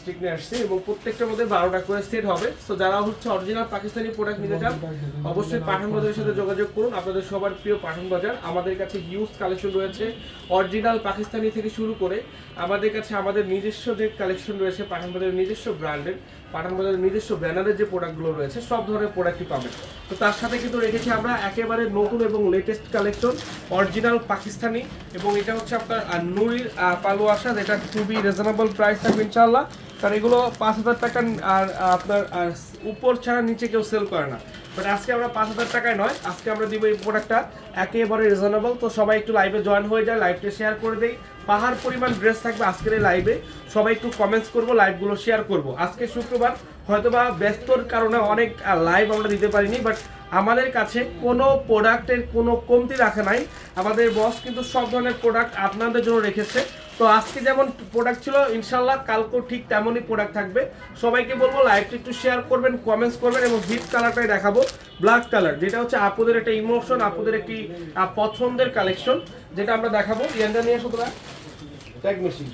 Stick নিয়ে আসছি এবং প্রত্যেকটার মধ্যে বারোটা করে সেট হবে। তো যারা হচ্ছে অরিজিনাল পাকিস্তানি প্রোডাক্ট নিতে চান, অবশ্যই পাঠান বাজারের সাথে যোগাযোগ করুন। আপনাদের সবার প্রিয় পাঠান বাজার। আমাদের কাছে হিউজ কালেকশন রয়েছে। অরিজিনাল পাকিস্তানি থেকে শুরু করে আমাদের কাছে আমাদের নিজস্ব যে কালেকশন রয়েছে, পাঠান বাজারের নিজস্ব ব্র্যান্ডের পাঠান বাজারের নিজস্ব ব্যানারের যে প্রোডাক্টগুলো রয়েছে, সব ধরনের প্রোডাক্টই পাবেন। তো তার সাথে কিন্তু রেখেছি আমরা একেবারে নতুন এবং লেটেস্ট কালেকশন অরিজিনাল পাকিস্তানি এবং এটা হচ্ছে আপনার নুরির পালু আসা যেটা খুবই রিজনেবল প্রাইস থাকবে ইনশাল্লাহ কারণ এগুলো পাঁচ হাজার টাকা আর আপনার উপর ছাড়া নিচে কেউ সেল করে না। বাট আজকে আমরা পাঁচ হাজার টাকায় নয়, আজকে আমরা দিব এই প্রোডাক্টটা একেবারে রিজনেবল তো সবাই একটু লাইভে জয়েন হয়ে যায় লাইভটা শেয়ার করে দেই। পাহাড় পরিমাণ ড্রেস থাকবে আজকের এই লাইভে সবাই একটু কমেন্টস করব লাইভগুলো শেয়ার করব। আজকে শুক্রবার, হয়তোবা ব্যস্তর কারণে অনেক লাইভ আমরা দিতে পারিনি বাট আমাদের কাছে কোনো প্রোডাক্টের কোনো কমতি রাখা নাই। আমাদের বস কিন্তু সব ধরনের প্রোডাক্ট আপনাদের জন্য রেখেছে। তো আজকে যেমন প্রোডাক্ট ছিল ইনশাল্লাহ কালকেও ঠিক তেমনই প্রোডাক্ট থাকবে। সবাইকে বলব লাইভটা একটু শেয়ার করবেন কমেন্টস করবেন এবং হিট কালারটাই দেখাবো। ব্ল্যাক কালার যেটা হচ্ছে আপুদের একটা ইমোশন আপুদের একটি পছন্দের কালেকশন যেটা আমরা দেখাবো। ইয়ানটা নিয়ে আসো তোরা। ট্যাগ মেশিন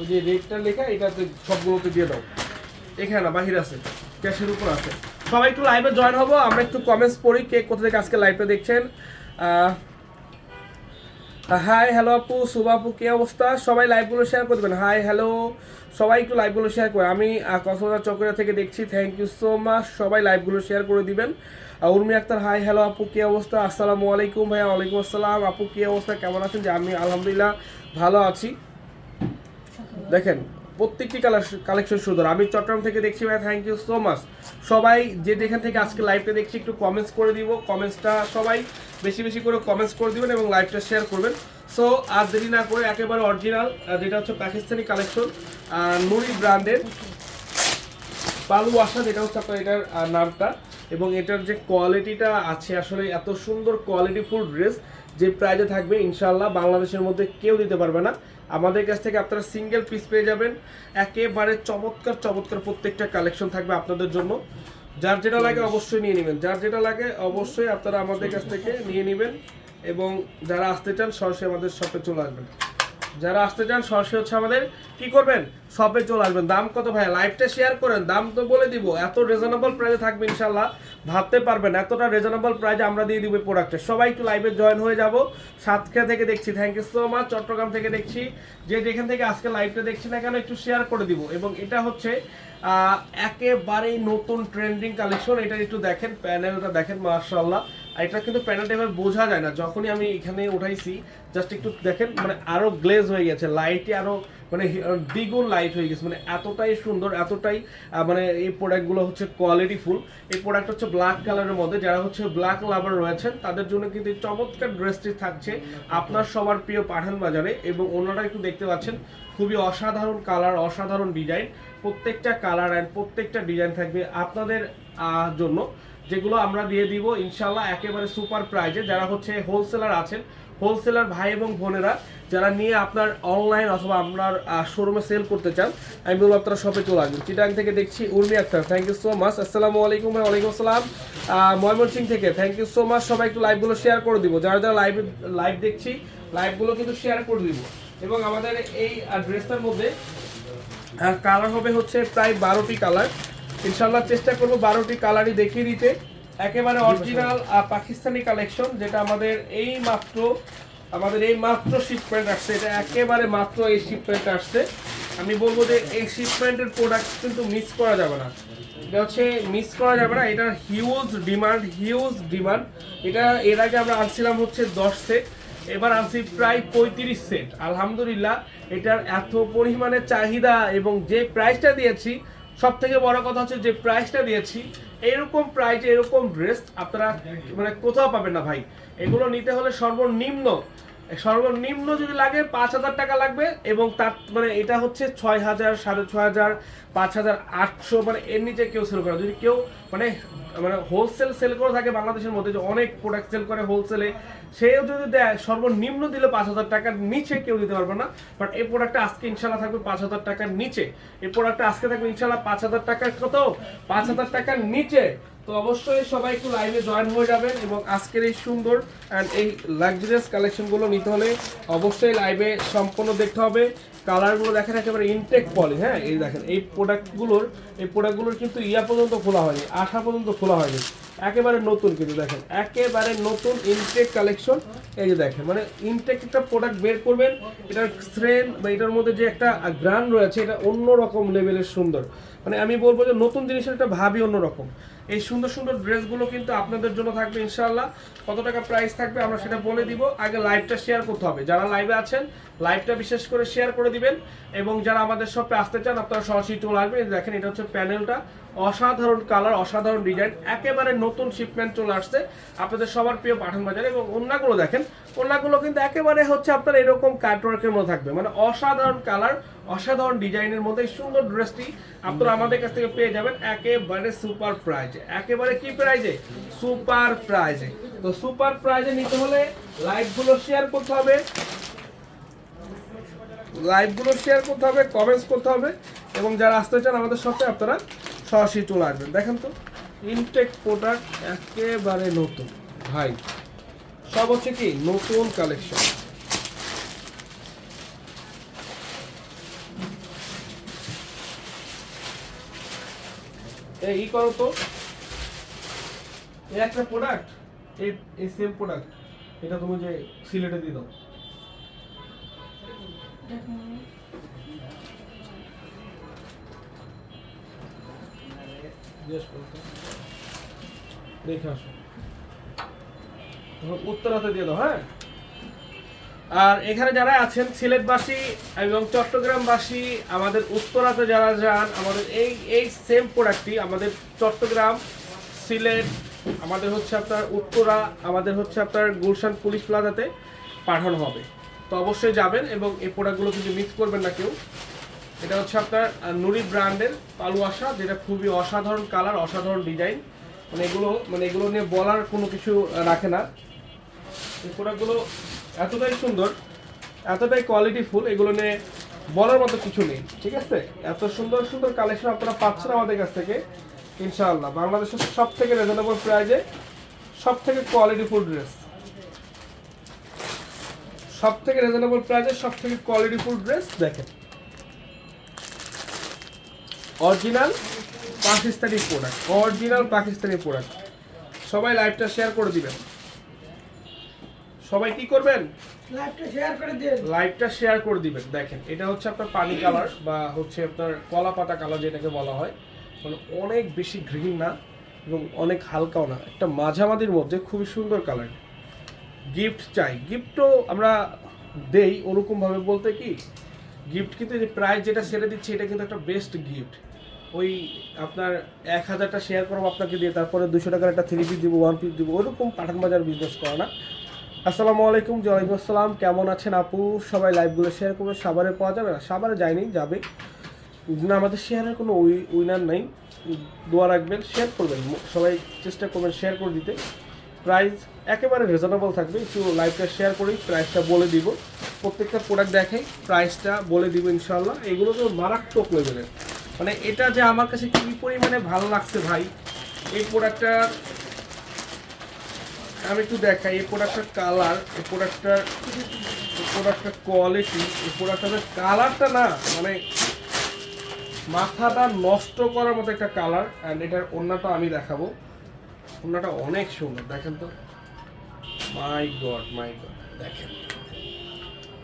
ওই যে রেটটা লেখা এটাতে সবগুলোকে দিয়ে দাও। এখানে না বাহির আছে। ক্যাশের উপর আছে। সবাই একটু লাইভে জয়েন হব আমরা একটু কমেন্টস পড়ি কে কোথা থেকে আজকে লাইভটা দেখছেন। হাই হ্যালো আপু, শুভ আপু, কি অবস্থা? সবাই লাইভগুলো শেয়ার করে দেবেন। হাই হ্যালো সবাই একটু লাইভগুলো শেয়ার করে। আমি কক্সবাজার চক্রিয়া থেকে দেখছি। থ্যাংক ইউ সো মাচ সবাই লাইভগুলো শেয়ার করে দিবেন। উর্মি আক্তার হাই হ্যালো আপু, কি অবস্থা? আসসালামু আলাইকুম ভাইয়া, ওয়ালাইকুম আসসালাম। আপু, কি অবস্থা? কেমন আছেন? যে আমি, আলহামদুলিল্লাহ, ভালো আছি। দেখেন প্রত্যেকটি কালেকশন সুন্দর। আমি চট্টগ্রাম থেকে দেখছি ভাই থ্যাংক ইউ সো মাচ সবাই যে যেখান থেকে আজকে লাইভটা দেখছি, একটু কমেন্টস করে দিব। কমেন্টসটা সবাই বেশি বেশি করে কমেন্টস করে দিবেন এবং লাইভটা শেয়ার করবেন। সো আর দেরি না করে একেবারে অরিজিনাল যেটা হচ্ছে পাকিস্তানি কালেকশন নুরি ব্র্যান্ডের পালু আসা যেটা হচ্ছে আপনার এটার নামটা। এবং এটার যে কোয়ালিটিটা আছে, আসলে এত সুন্দর কোয়ালিটি কোয়ালিটিফুল ড্রেস যে প্রাইজে থাকবে ইনশাল্লাহ বাংলাদেশের মধ্যে কেউ দিতে পারবে না। আমাদের কাছ থেকে আপনারা সিঙ্গেল পিস পেয়ে যাবেন। একেবারে চমৎকার চমৎকার প্রত্যেকটা কালেকশন থাকবে আপনাদের জন্য। যার যেটা লাগে অবশ্যই নিয়ে নেবেন। যার যেটা লাগে অবশ্যই আপনারা আমাদের কাছ থেকে নিয়ে নেবেন এবং যারা আসতে চান, সরাসরি আমাদের শপে চলে আসবেন। যারা আসতে চান, সরাসরি হচ্ছে আমাদের, কি করবেন? শপে চলে আসবেন। দাম কত ভাই লাইভটা শেয়ার করেন। দাম তো বলে দিব। এত রিজনেবল প্রাইসে থাকবে ইনশাল্লাহ ভাবতে পারবেন এতটা রিজনেবল প্রাইসে আমরা দিয়ে দিব প্রোডাক্টে সবাই একটু লাইভে জয়েন হয়ে যাব। সাতক্ষীরা থেকে দেখছি। Thank you so much Chattogram থেকে দেখছি। যে যেখান থেকে আজকে লাইভটা দেখছি না কেন, একটু শেয়ার করে দিব। এবং এটা হচ্ছে একেবারেই নতুন ট্রেন্ডিং কালেকশন এটা একটু দেখেন প্যানেলটা দেখেন মার্শাল্লাহ আর এটা কিন্তু প্যানেলটা এবার বোঝা যায় না। যখনই আমি এখানে উঠাইছি জাস্ট একটু দেখেন মানে আরও গ্লেজ হয়ে গেছে লাইটে আরও মানে দ্বিগুণ লাইট হয়ে গেছে মানে এতটাই সুন্দর, এতটাই মানে এই প্রোডাক্টগুলো হচ্ছে কোয়ালিটি ফুল এই প্রোডাক্ট হচ্ছে ব্ল্যাক কালারের মধ্যে, যারা হচ্ছে ব্ল্যাক লাভার রয়েছেন, তাদের জন্য কিন্তু চমৎকার ড্রেসটি থাকছে আপনার সবার প্রিয় পাঠান বাজারে এবং অন্যরা একটু দেখতে পাচ্ছেন, খুবই অসাধারণ কালার অসাধারণ ডিজাইন প্রত্যেকটা কালার অ্যান্ড প্রত্যেকটা ডিজাইন থাকবে আপনাদের জন্য। যেগুলো আমরা দিয়ে দিব ইনশাল্লাহ একেবারে সুপার প্রাইজে। যারা হচ্ছে হোলসেলার আছেন হোলসেলার ভাই এবং বোনেরা, যারা নিয়ে আপনার অনলাইন অথবা আপনার শোরুমে সেল করতে চান, আমি বলব আপনারা শপে চলে আসবেন। চিটাং থেকে দেখছি Urmi Akter. Thank you so much আসসালামু আলাইকুম ভাই, ওয়ালাইকুম আসসালাম। ময়মনসিং থেকে। থ্যাংক ইউ সো মাচ সবাই একটু লাইভগুলো শেয়ার করে দিব। যারা যারা লাইভ লাইভ দেখছি লাইভগুলো কিন্তু শেয়ার করে দিব। এবং আমাদের এই ড্রেসটার মধ্যে কালার হবে হচ্ছে প্রায় বারোটি কালার ইনশাল্লাহ চেষ্টা করব বারোটি কালারই দেখিয়ে দিতে। একেবারে অরিজিনাল পাকিস্তানি কালেকশন যেটা আমাদের এই মাত্র আমাদের এই মাত্র শিপমেন্ট আসছে। এটা একেবারে মাত্র এই শিপমেন্ট আসছে। আমি বলব যে এই শিপমেন্টের প্রোডাক্ট কিন্তু মিস করা যাবে না। এটা হচ্ছে মিস করা যাবে না। এটার হিউজ ডিমান্ড হিউজ ডিমান্ড এটা এর আগে আমরা আনছিলাম হচ্ছে দশ সেট এবার আনছি প্রায় পঁয়ত্রিশ সেট আলহামদুলিল্লাহ এটার এত পরিমাণে চাহিদা এবং যে প্রাইসটা দিয়েছি সব থেকে বড় কথা হচ্ছে যে প্রাইসটা দিয়েছি, এরকম প্রাইস এরকম ড্রেস আপনারা মানে কোথাও পাবেন না ভাই। এগুলো নিতে হলে সর্বনিম্ন সর্বনিম্ন যদি লাগে পাঁচ হাজার টাকা লাগবে এবং তার মানে এটা হচ্ছে ছয় হাজার, সাড়ে ছয় হাজার, পাঁচ হাজার, আটশো মানে এর নিচে কেউ সেল করে। যদি কেউ মানে মানে হোলসেল সেল করে থাকে বাংলাদেশের মধ্যে, যে অনেক প্রোডাক্ট সেল করে হোলসেলে সেও যদি দেয়, সর্বনিম্ন দিলে পাঁচ হাজার টাকার নিচে কেউ দিতে পারবে না। বাট এই প্রোডাক্টটা আজকে ইনশাল্লাহ থাকবে পাঁচ হাজার টাকার নিচে। এই প্রোডাক্টটা আজকে থাকবে ইনশাল্লাহ পাঁচ হাজার টাকার কত? পাঁচ হাজার টাকার নিচে। তো অবশ্যই সবাই একটু লাইভে জয়েন হয়ে যাবেন এবং আজকের এই সুন্দর অ্যান্ড এই লাক্সারিয়াস কালেকশনগুলো নিতে হলে অবশ্যই লাইভে সম্পূর্ণ দেখতে হবে। কালারগুলো দেখেন, একেবারে ইনটেক পলি হ্যাঁ? এই দেখেন, এই প্রোডাক্টগুলোর এই প্রোডাক্টগুলোর কিন্তু ইয়া পর্যন্ত খোলা হয়নি, আঠা পর্যন্ত খোলা হয়নি। একেবারে নতুন কিন্তু দেখেন, একেবারে নতুন ইনটেক কালেকশন এই যে দেখেন মানে ইনটেক একটা প্রোডাক্ট বের করবেন, এটার স্ট্রেন বা এটার মধ্যে যে একটা গ্রান রয়েছে, এটা অন্য রকম লেভেলের সুন্দর। মানে আমি বলব যে নতুন জিনিসের একটা ভাবই অন্যরকম। এই সুন্দর সুন্দর ড্রেসগুলো কিন্তু আপনাদের জন্য থাকবে ইনশাআল্লাহ। কত টাকা প্রাইস থাকবে আমরা সেটা বলে দিব। আগে লাইভটা শেয়ার করতে হবে। যারা লাইভে আছেন লাইভটা বিশেষ করে শেয়ার করে দিবেন। এবং যারা আমাদের শপে আসতে চান, আপনারা সরাসরি চলে আসবেন। দেখেন, এটা হচ্ছে প্যানেলটা অসাধারণ কালার অসাধারণ ডিজাইন একেবারে নতুন শিপমেন্ট চলে আসছে। আপনাদের সবার প্রিয় পাঠান বাজারে এবং ওন্নাগুলো দেখেন ওন্নাগুলো কিন্তু একেবারে হচ্ছে আপনার এরকম কাটওয়ার্কের মধ্যে থাকবে। মানে অসাধারণ কালার অসাধারণ ডিজাইনের মধ্যে সুন্দর ড্রেসটি আপনারা আমাদের কাছ থেকে পেয়ে যাবেন একেবারে সুপার প্রাইজে একেবারে কি প্রাইজে সুপার প্রাইজে তো সুপার প্রাইজে নিতে হলে লাইভগুলো শেয়ার করতে হবে। লাইভগুলো শেয়ার করতে হবে কমেন্টস করতে হবে এবং যারা আসতে চান আমাদের সাথে আপনারা সরাসরি চলে আসবেন। দেখেন তো ইনটেক প্রোডাক্ট একেবারে নতুন। ভাই, সব হচ্ছে কি? নতুন কালেকশন এই করো তো। এই একটা প্রোডাক্ট এই সেম প্রোডাক্ট এটা তুমি যে সিলেটে দিয়ে দাও। জিজ্ঞেস করতো। হ্যাঁ? আর এখানে যারা আছেন, সিলেটবাসী এবং চট্টগ্রামবাসী, আমাদের উত্তরাতে যারা যান, আমাদের এই এই সেম প্রোডাক্টটি আমাদের চট্টগ্রাম, সিলেট, আমাদের হচ্ছে আপনার উত্তরা, আমাদের হচ্ছে আপনার গুলশান পুলিশ প্লাজাতে পাঠানো হবে। তো অবশ্যই যাবেন এবং এই প্রোডাক্টগুলো কিন্তু মিস করবেন না কেউ। এটা হচ্ছে আপনার নুরি ব্র্যান্ডের পালুয়াশা যেটা খুবই অসাধারণ কালার, অসাধারণ ডিজাইন। মানে এগুলো মানে এগুলো নিয়ে বলার কোনো কিছু রাখে না। এই প্রোডাক্টগুলো এতটাই সুন্দর, এতটাই কোয়ালিটিফুল এগুলো নিয়ে বলার মতো কিছু নেই, ঠিক আছে? এত সুন্দর সুন্দর কালেকশন আপনারা পাচ্ছেন আমাদের কাছ থেকে, ইনশাআল্লাহ। বাংলাদেশের সব থেকে রিজনেবল প্রাইজে সব থেকে কোয়ালিটিফুল ড্রেস সব থেকে রিজনেবল প্রাইজে সব থেকে কোয়ালিটিফুল ড্রেস দেখেন। Original Pakistani product original Pakistani product সবাই লাইভটা শেয়ার করে দিবেন। সবাই কি করবেন? লাইভটা শেয়ার করে দিন। লাইভটা শেয়ার করে দিবেন। দেখেন এটা হচ্ছে আপনার পানি কালার বা হচ্ছে আপনার কলা পাতা কালার যেটাকে বলা হয়। মানে অনেক বেশি গ্রিন না এবং অনেক হালকাও না। একটা মাঝামাঝির মধ্যে খুবই সুন্দর কালার গিফট চাই। গিফটও আমরা দেই ওরকমভাবে বলতে কি? গিফট কিন্তু যে প্রাইস যেটা ছেড়ে দিচ্ছি এটা কিন্তু একটা বেস্ট গিফট ওই আপনার এক হাজারটা শেয়ার করব আপনাকে দিয়ে, তারপরে দুশো টাকার একটা থ্রি পিস দিব ওয়ান পিস দিব, ওরকম পাঠান বাজার বিজনেস করে না। আসসালামু আলাইকুম ওয়ালাইকুম আসসালাম, কেমন আছেন আপু? সবাই লাইভগুলো শেয়ার করবে সাবারে পাওয়া যাবে না, সাবারে যায়নি, যাবে। না, আমাদের শেয়ারের কোনো উই উইনার নাই। দোয়া রাখবেন শেয়ার করবেন সবাই চেষ্টা করবেন শেয়ার করে দিতে। প্রাইস একেবারে রিজনেবল থাকবে, একটু লাইভটা শেয়ার করি প্রাইসটা বলে দিব। প্রত্যেকটা প্রোডাক্ট দেখাই প্রাইসটা বলে দিব ইনশাল্লাহ এগুলো তো মারাত্মক লেভেলের মানে এটা যে আমার কাছে কী পরিমাণে ভালো লাগছে ভাই, এই প্রোডাক্টটার আমি একটু দেখাই, এই প্রোডাক্টটার কালার এই প্রোডাক্টটার প্রোডাক্টটার কোয়ালিটি এই প্রোডাক্টের কালারটা না মানে মাথাটা নষ্ট করার মতো একটা কালার অ্যান্ড এটার ওড়নাটা আমি দেখাবো। ওড়নাটা অনেক সুন্দর, দেখেন তো। মাই গড মাই গড দেখেন।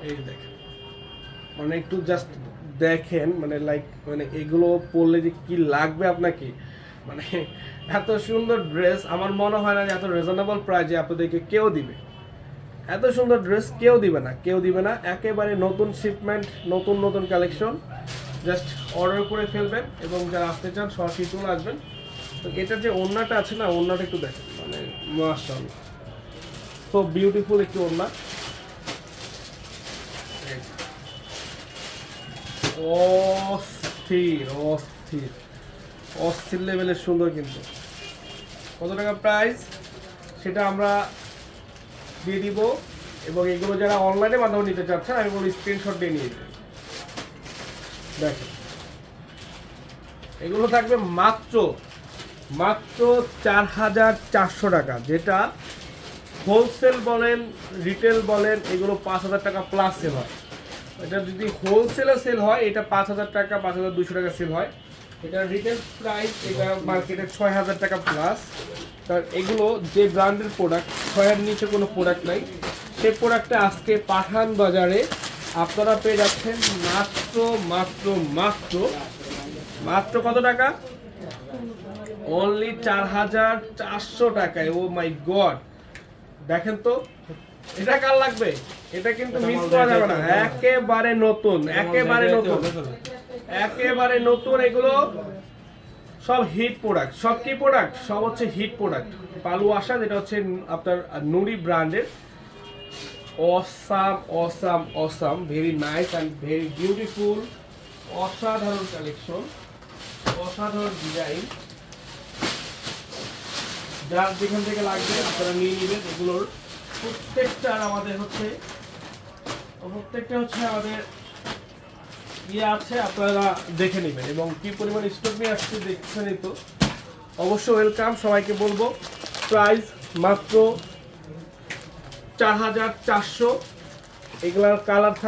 এই দেখেন। মানে একটু জাস্ট দেখেন মানে লাইক মানে এগুলো পরলে যে কি লাগবে আপনাকে? মানে এত সুন্দর ড্রেস আমার মনে হয় না যে এত রিজনেবল প্রাইজে আপনাদেরকে কেউ দিবে। এত সুন্দর ড্রেস কেউ দিবে না, কেউ দিবে না। একেবারে নতুন শিপমেন্ট নতুন নতুন কালেকশন জাস্ট অর্ডার করে ফেলবেন এবং যারা আসতে চান, সরাসরি চলে আসবেন। তো এটার যে ওড়নাটা আছে না, ওড়নাটা একটু দেখেন। মানে মাশাআল্লাহ। সো বিউটিফুল একটি ওড়না এই যে। অস্থির অস্থির। অস্থির লেভেলের সুন্দর কিন্তু। কত টাকা প্রাইস সেটা আমরা দিয়ে দিব এবং এগুলো যারা অনলাইনে মাধ্যমে নিতে চাচ্ছেন, আমি বলি স্ক্রিনশট দিয়ে নিয়ে। দেখেন। এগুলো থাকবে মাত্র মাত্র চার হাজার চারশো টাকা, যেটা হোলসেল বলেন রিটেল বলেন, এগুলো পাঁচ হাজার টাকা প্লাস হয়। এটা যদি হোলসেলে সেল হয়, এটা পাঁচ হাজার টাকা, পাঁচ হাজার দুশো টাকা সেল হয়। এটা রিটেল প্রাইস এটা মার্কেটে ছয় হাজার টাকা প্লাস কারণ এগুলো যে ব্র্যান্ডের প্রোডাক্ট ছয়ের নিচে কোনো প্রোডাক্ট নাই। সেই প্রোডাক্টটা আজকে পাঠান বাজারে। আপনারা পেয়ে যাচ্ছেন মাত্র মাত্র মাত্র মাত্র কত টাকা? অনলি চার হাজার চারশো টাকায়। ও মাই গড দেখেন তো এটা কার লাগবে? এটা কিন্তু মিস করা যাবে না। একেবারে নতুন একেবারে নতুন। একেবারে নতুন এগুলো সব হিট প্রোডাক্ট সব কি প্রোডাক্ট সব হচ্ছে হিট প্রোডাক্ট পালু আসা যেটা হচ্ছে আপনার নুরি ব্র্যান্ডের। Awesome awesome awesome. Very nice and very beautiful অসাধারণ কালেকশন অসাধারণ ডিজাইন যার যেখান থেকে লাগবে আপনারা নিয়ে নেবেন এগুলোর। প্রত্যেকটার আমাদের হচ্ছে, প্রত্যেকটা হচ্ছে আমাদের ইয়ে আছে, আপনারা দেখে নেবেন। এবং কি পরিমাণ স্টক নিয়ে আসছে দেখছেনই তো। অবশ্য ওয়েলকাম সবাইকে বলব প্রাইস মাত্র চার হাজার চারশো। এগুলার কালার থাকবে